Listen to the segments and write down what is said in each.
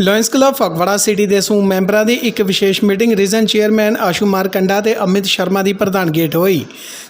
Lions club Phagwara city ਦੇ ਸਮੂਹ ਮੈਂਬਰਾਂ ਦੀ ਇੱਕ ਵਿਸ਼ੇਸ਼ meeting region chairman Ashu Markanda ਤੇ ਅਮਿਤ ਸ਼ਰਮਾ ਦੀ ਪ੍ਰਧਾਨਗੀ ਹੇਠ ਹੋਈ,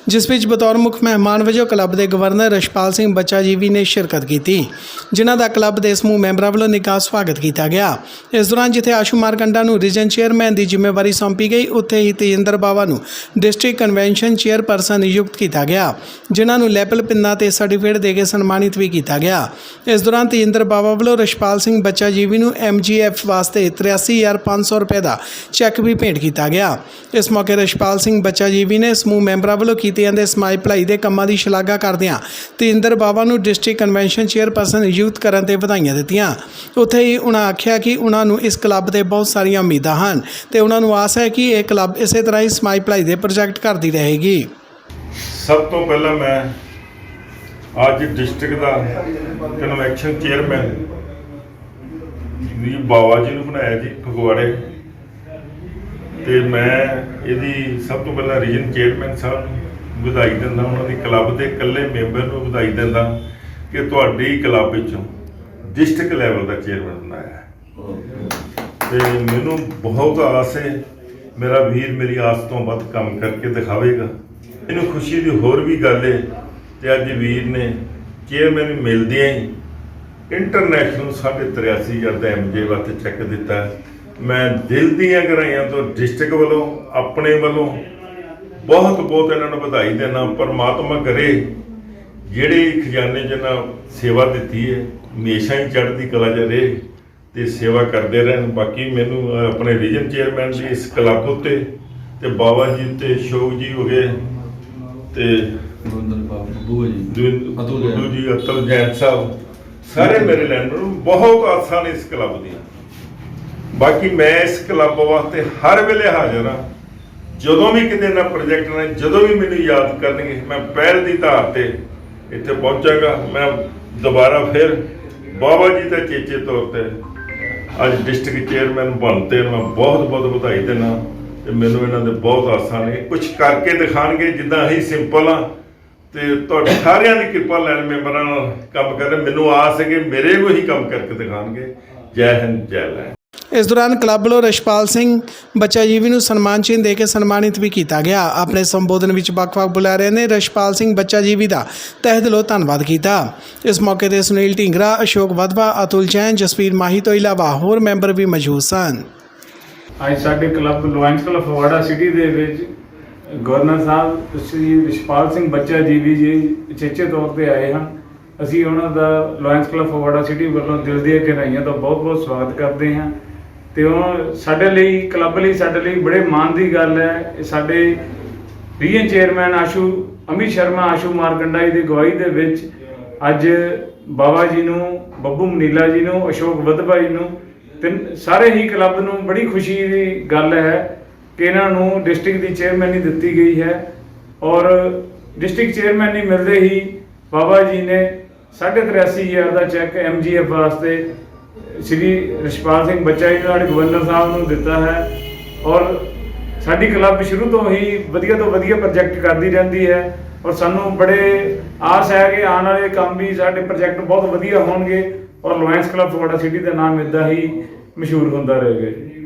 ਜਿਸ ਵਿੱਚ ਬਤੌਰ ਮੁੱਖ ਮਹਿਮਾਨ ਵਜੋਂ ਕਲੱਬ ਦੇ ਗਵਰਨਰ ਰਸ਼ਪਾਲ ਸਿੰਘ ਬੱਚਾ ਜੀਵੀ ਨੇ ਸ਼ਿਰਕਤ ਕੀਤੀ। ਜਿਨ੍ਹਾਂ ਦਾ ਕਲੱਬ ਦੇ ਸਮੂਹ ਮੈਂਬਰਾਂ ਵੱਲੋਂ ਨਿੱਘਾ ਸਵਾਗਤ ਕੀਤਾ ਗਿਆ। ਇਸ ਦੌਰਾਨ ਜਿੱਥੇ ਆਸ਼ੂ ਮਾਰਕੰਡਾ ਨੂੰ ਰੀਜਨ ਚੇਅਰਮੈਨ ਦੀ ਜ਼ਿੰਮੇਵਾਰੀ ਸੌਂਪੀ ਗਈ, ਉੱਥੇ ਹੀ ਤੇਜਿੰਦਰ ਬਾਵਾ ਨੂੰ ਡਿਸਟ੍ਰਿਕਟ ਕਨਵੈਨਸ਼ਨ ਚੇਅਰਪਰਸਨ ਨਿਯੁਕਤ ਕੀਤਾ ਗਿਆ, ਜਿਨ੍ਹਾਂ ਨੂੰ ਲੈਪਲ ਪਿੰਨਾ ਤੇ ਸਰਟੀਫਿਕੇਟ ਦੇ ਕੇ ਸਨਮਾਨਿਤ ਵੀ ਕੀਤਾ ਗਿਆ। ਇਸ ਦੌਰਾਨ ਤੇਜਿੰਦਰ ਬਾਵਾ ਵੱਲੋਂ ਰਸ਼ਪਾਲ ਸਿੰਘ ਬੱਚਾ ਜੀਵੀ ਨੂੰ ਐਮ ਐਮਜੀਐਫ ਵਾਸਤੇ 83500 ਰੁਪਏ ਦਾ ਚੈੱਕ ਵੀ ਭੇਂਟ ਕੀਤਾ ਗਿਆ। ਇਸ ਮੌਕੇ ਰਸ਼ਪਾਲ ਸਿੰਘ ਬੱਚਾ ਜੀਵੀ ਨੇ ਸਮੂਹ ਮੈਂਬਰਾਂ ਵੱਲੋਂ ਕੀਤੇ ਜਾਂਦੇ ਸਮਾਜ ਭਲਾਈ ਦੇ ਕੰਮਾਂ ਦੀ ਸ਼ਲਾਘਾ ਕਰਦਿਆਂ ਤੇਜਿੰਦਰ ਬਾਵਾ ਨੂੰ ਡਿਸਟ੍ਰਿਕਟ ਕਨਵੈਨਸ਼ਨ ਚੇਅਰਪਰਸਨ ਨਿਯੁਕਤ ਕਰਨ ਤੇ ਵਧਾਈਆਂ ਦਿੱਤੀਆਂ। ਉੱਥੇ ਹੀ ਉਹਨਾਂ ਆਖਿਆ ਕਿ ਉਹਨਾਂ ਨੂੰ ਇਸ ਕਲੱਬ ਦੇ ਬਹੁਤ ਸਾਰੀਆਂ ਉਮੀਦਾਂ ਹਨ ਤੇ ਉਹਨਾਂ ਨੂੰ ਆਸ ਹੈ ਕਿ ਇਹ ਕਲੱਬ ਇਸੇ ਤਰ੍ਹਾਂ ਹੀ ਸਮਾਜ ਭਲਾਈ ਦੇ ਪ੍ਰੋਜੈਕਟ ਕਰਦੀ ਰਹੇਗੀ। ਸਭ ਤੋਂ ਪਹਿਲਾਂ ਮੈਂ ਅੱਜ ਡਿਸਟ੍ਰਿਕਟ ਦਾ ਕਨਵੈਕਸ਼ਨ ਚੇਅਰਮੈਨ ਜੀ ਬਾਵਾ ਜੀ ਨੂੰ ਬਣਾਇਆ ਜੀ, ਫਗਵਾੜੇ ਤੇ ਮੈਂ ਇਹਦੀ ਸਭ ਤੋਂ ਪਹਿਲਾਂ ਰੀਜਨ ਚੇਅਰਮੈਨ ਸਾਹਿਬ ਨੂੰ ਵਧਾਈ ਦਿੰਦਾ, ਉਹਨਾਂ ਦੀ ਕਲੱਬ ਦੇ ਇਕੱਲੇ ਮੈਂਬਰ ਨੂੰ ਵਧਾਈ ਦਿੰਦਾ ਕਿ ਤੁਹਾਡੀ ਕਲੱਬ ਵਿੱਚੋਂ ਡਿਸਟ੍ਰਿਕਟ ਲੈਵਲ ਦਾ ਚੇਅਰਮੈਨ ਬਣਾਇਆ ਹੈ। ਤੇ ਮੈਨੂੰ ਬਹੁਤ ਆਸ ਹੈ, ਮੇਰਾ ਵੀਰ ਮੇਰੀ ਆਸ ਤੋਂ ਵੱਧ ਕੰਮ ਕਰਕੇ ਦਿਖਾਵੇਗਾ ਇਹਨੂੰ ਖੁਸ਼ੀ ਦੀ ਹੋਰ ਵੀ ਗੱਲ ਹੈ ਤੇ ਅੱਜ ਵੀਰ ਨੇ ਚੇਅਰਮੈਨ ਨੂੰ ਮਿਲਦਿਆਂ ਹੀ ਇੰਟਰਨੈਸ਼ਨਲ 83000 ਦਾ ਐਮਜੇ ਵਾਸਤੇ ਚੈੱਕ ਦਿੱਤਾ ਮੈਂ ਦਿਲ ਦੀਆਂ ਗਹਿਰਾਈਆਂ ਤੋਂ ਡਿਸਟ੍ਰਿਕਟ ਵੱਲੋਂ ਆਪਣੇ ਵੱਲੋਂ ਬਹੁਤ ਬਹੁਤ ਇਹਨਾਂ ਨੂੰ ਵਧਾਈ ਦੇਣਾ ਪਰਮਾਤਮਾ ਕਰੇ ਜਿਹੜੇ ਖਜ਼ਾਨੇ ਇਹਨਾਂ ਸੇਵਾ ਦਿੱਤੀ ਹੈ ਹਮੇਸ਼ਾ ਹੀ ਚੜ੍ਹਦੀ ਕਲਾ 'ਚ ਰਹੇ ਤੇ ਸੇਵਾ ਕਰਦੇ ਰਹਿਣ। ਬਾਕੀ ਮੈਨੂੰ ਆਪਣੇ ਰੀਜਨ ਚੇਅਰਮੈਨ ਦੀ ਇਸ ਕਲੱਬ ਉੱਤੇ ਤੇ ਬਾਬਾ ਜੀ ਤੇ ਸ਼ੋਕ ਜੀ ਹੋ ਗਏ ਤੇ ਗੁਰਿੰਦਰ ਬਾਬੂ ਜੀ। ਅਤੁਲ ਜੈਨ। ਜੀ ਅਤਲ ਜੈਨ ਸਾਹਿਬ। ਸਾਰੇ ਮੇਰੇ ਲੈਂਡਰ ਨੂੰ ਬਹੁਤ ਆਸਾਂ ਨੇ ਇਸ ਕਲੱਬ ਦੀਆਂ। ਬਾਕੀ ਮੈਂ ਇਸ ਕਲੱਬ ਵਾਸਤੇ ਹਰ ਵੇਲੇ ਹਾਜ਼ਰ ਹਾਂ। ਜਦੋਂ ਵੀ ਕਿਤੇ ਨਾ ਪ੍ਰੋਜੈਕਟ ਨੇ, ਜਦੋਂ ਵੀ ਮੈਨੂੰ ਯਾਦ ਕਰਨਗੇ, ਮੈਂ ਪਹਿਲ ਦੀ ਧਾਰ ਤੇ ਇੱਥੇ ਪਹੁੰਚਾਂਗਾ। ਮੈਂ ਦੁਬਾਰਾ ਫਿਰ ਬਾਬਾ ਜੀ ਦੇ ਚੇਚੇ ਤੌਰ ਤੇ ਅੱਜ ਡਿਸਟ੍ਰਿਕਟ ਚੇਅਰਮੈਨ ਬਣਤੇ ਨੂੰ ਮੈਂ ਬਹੁਤ ਬਹੁਤ ਵਧਾਈ ਦੇਣਾ ਤੇ ਮੈਨੂੰ ਇਹਨਾਂ ਦੇ ਬਹੁਤ ਆਸਾਂ ਨੇ। ਕੁਝ ਕਰਕੇ ਦਿਖਾਣਗੇ, ਜਿੱਦਾਂ ਅਸੀਂ ਸਿੰਪਲ ਆ ਤੇ ਤੁਹਾਡੇ ਸਾਰਿਆਂ ਦੀ ਕਿਰਪਾ ਲੈਣ ਮੈਂਬਰਾਂ ਨਾਲ ਕੰਮ ਕਰ ਰਹੇ। ਮੈਨੂੰ ਆਸ ਹੈ ਕਿ ਮੇਰੇ ਕੋ ਹੀ ਕੰਮ ਕਰਕੇ ਦਿਖਾਣਗੇ ਜੈ ਹਿੰਦ ਜੈ ਲੈ ਇਸ ਦੌਰਾਨ ਕਲੱਬ ਵੱਲੋਂ ਰਸ਼ਪਾਲ ਸਿੰਘ ਬੱਚਾ ਜੀਵੀ ਨੂੰ ਸਨਮਾਨ ਚਿੰਨ੍ਹ ਦੇ ਕੇ ਸਨਮਾਨਿਤ ਵੀ ਕੀਤਾ ਗਿਆ। ਆਪਣੇ ਸੰਬੋਧਨ ਵਿੱਚ ਵੱਖ-ਵੱਖ ਬੁਲਾਰਿਆਂ ਨੇ ਰਸ਼ਪਾਲ ਸਿੰਘ ਬੱਚਾ ਜੀਵੀ ਦਾ। ਤਹਿ ਦਿਲੋਂ ਧੰਨਵਾਦ ਕੀਤਾ। ਇਸ ਮੌਕੇ ਤੇ ਸੁਨੀਲ ਢਿੰਗਰਾ ਅਸ਼ੋਕ ਵਧਵਾ ਅਤੁਲ ਜੈਨ ਜਸਵੀਰ ਮਾਹੀ ਤੋਂ ਇਲਾਵਾ ਹੋਰ ਮੈਂਬਰ ਵੀ ਮੌਜੂਦ ਸਨ। ਅੱਜ ਸਾਡੇ club lions club Phagwara city ਦੇ ਵਿੱਚ ਗਵਰਨਰ ਸਾਹਿਬ, ਸ੍ਰੀ ਰਿਸ਼ਪਾਲ ਸਿੰਘ ਬੱਚਾ ਜੀ ਵੀ ਜੀ ਚੇਚੇ ਤੌਰ ਤੇ ਆਏ ਹਨ। ਅਸੀਂ ਉਹਨਾਂ ਦਾ ਲਾਇਨਸ ਕਲੱਬ ਫਗਵਾੜਾ ਸਿਟੀ ਵੱਲੋਂ ਦਿਲ ਦੀਆਂ ਗਹਿਰਾਈਆਂ ਤੋਂ ਬਹੁਤ-ਬਹੁਤ ਸਵਾਗਤ ਕਰਦੇ ਹਾਂ। ਤੇ ਉਹ ਸਾਡੇ ਲਈ, ਕਲੱਬ ਲਈ, ਸਾਡੇ ਲਈ ਬੜੇ ਮਾਣ ਦੀ ਗੱਲ ਹੈ। ਇਹ ਸਾਡੇ ਰੀਜਨ ਚੇਅਰਮੈਨ ਆਸ਼ੂ, ਅਮਿਤ ਸ਼ਰਮਾ, ਆਸ਼ੂ ਮਾਰਕੰਡਾ ਜੀ ਦੀ ਅਗਵਾਈ ਦੇ ਵਿੱਚ ਅੱਜ ਬਾਬਾ ਜੀ ਨੂੰ, ਬੱਬੂ ਮਨੀਲਾ ਜੀ ਨੂੰ, ਅਸ਼ੋਕ ਵਧਵਾ ਜੀ ਨੂੰ ਤੇ ਸਾਰੇ ਹੀ ਕਲੱਬ ਨੂੰ ਬੜੀ ਖੁਸ਼ੀ ਦੀ ਗੱਲ ਹੈ। ਕਿ ਇਹਨਾਂ ਨੂੰ ਡਿਸਟ੍ਰਿਕਟ ਦੀ ਚੇਅਰਮੈਨੀ ਦਿੱਤੀ ਗਈ ਹੈ। ਔਰ ਡਿਸਟ੍ਰਿਕਟ ਚੇਅਰਮੈਨੀ ਮਿਲਦੇ ਹੀ ਬਾਬਾ ਜੀ ਨੇ 83000 ਦਾ ਚੈੱਕ ਐਮਜੀਐਫ ਵਾਸਤੇ ਸ੍ਰੀ ਰਿਸ਼ਪਾਲ ਸਿੰਘ ਬੱਚਾ ਜੀ ਨਾਲ ਗਵਰਨਰ ਸਾਹਿਬ ਨੂੰ ਦਿੱਤਾ ਹੈ। ਔਰ ਸਾਡੀ ਕਲੱਬ ਸ਼ੁਰੂ ਤੋਂ ਹੀ ਵਧੀਆ ਤੋਂ ਵਧੀਆ ਪ੍ਰੋਜੈਕਟ ਕਰਦੀ ਰਹਿੰਦੀ ਹੈ। ਔਰ ਸਾਨੂੰ ਬੜੇ ਆਸ ਹੈ ਕਿ ਆਉਣ ਵਾਲੇ ਕੰਮ ਵੀ ਸਾਡੇ ਪ੍ਰੋਜੈਕਟ ਬਹੁਤ ਵਧੀਆ ਹੋਣਗੇ। ਔਰ ਲੋਇੰਸ ਕਲੱਬ ਤੁਹਾਡਾ ਸਿਟੀ ਦਾ ਨਾਮ ਇਦਾਂ ਹੀ ਮਸ਼ਹੂਰ ਹੁੰਦਾ ਰਹੇਗਾ ਜੀ।